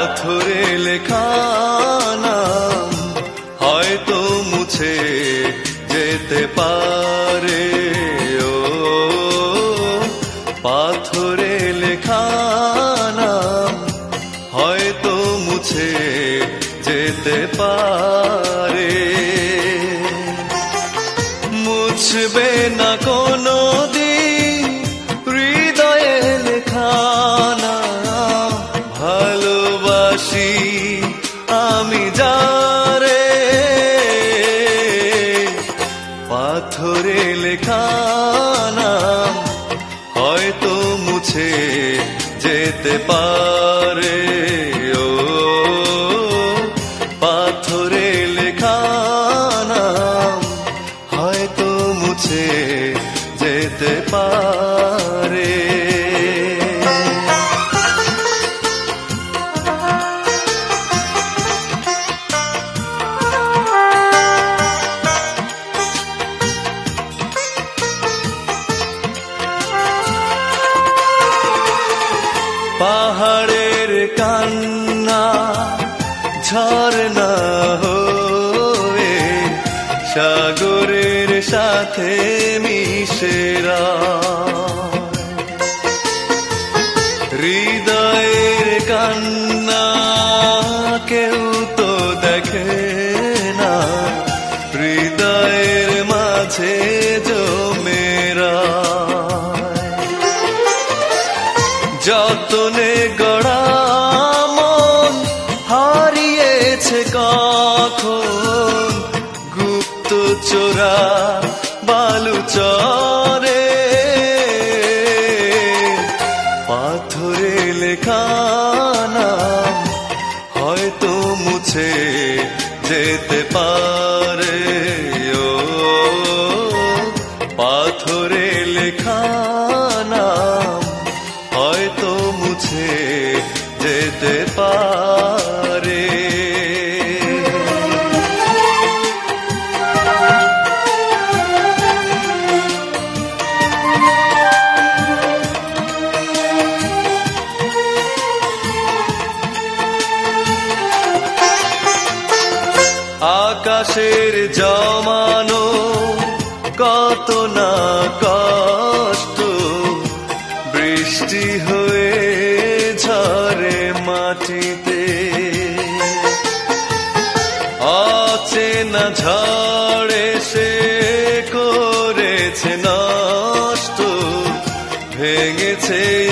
পাথরে লেখা নাম হয়তো মুছে যেতে পারে। ও, পাথরে লেখা নাম হয়তো মুছে যেতে পারে। মুছবে পাথরে লেখা হয়তো মুছে যেতে পারে। ও পাথরে লেখা নাম হয়তো মুছে যেতে পারে। পাহাড়ের কান্না ঝর্ণা হয়ে সাগরের সাথে মিশেরা হৃদয়ের কখন গুপ্ত চোরা বালু চরে? পাথরে লেখা নাম হয়তো মুছে যেতে পারে। ও, পাথরে লেখা আকাশের জমানো কত না কষ্ট, বৃষ্টি হয়ে ঝরে মাটিতে। অচেনা ঝড়ে সে করেছে নষ্ট, ভেঙেছে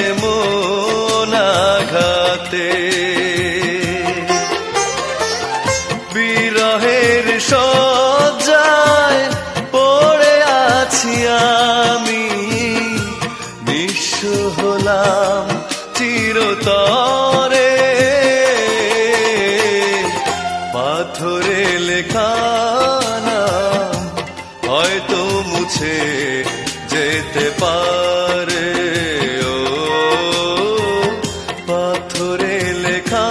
হলাম চিরতরে। পাথরে লেখা হয়তো মুছে যেতে পারে। ও, পাথরে লেখা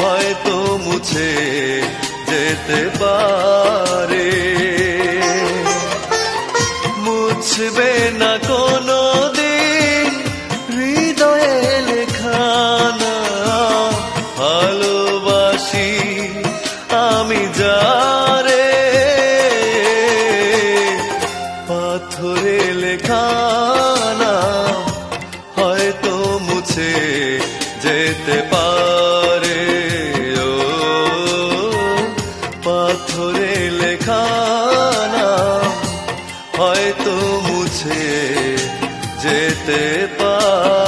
হয়তো মুছে যেতে পারে পাথরে লেখানা হয়তো মুছে যেতে পারে। ও পাথরে লেখানা হয়তো মুছে যেতে পারে।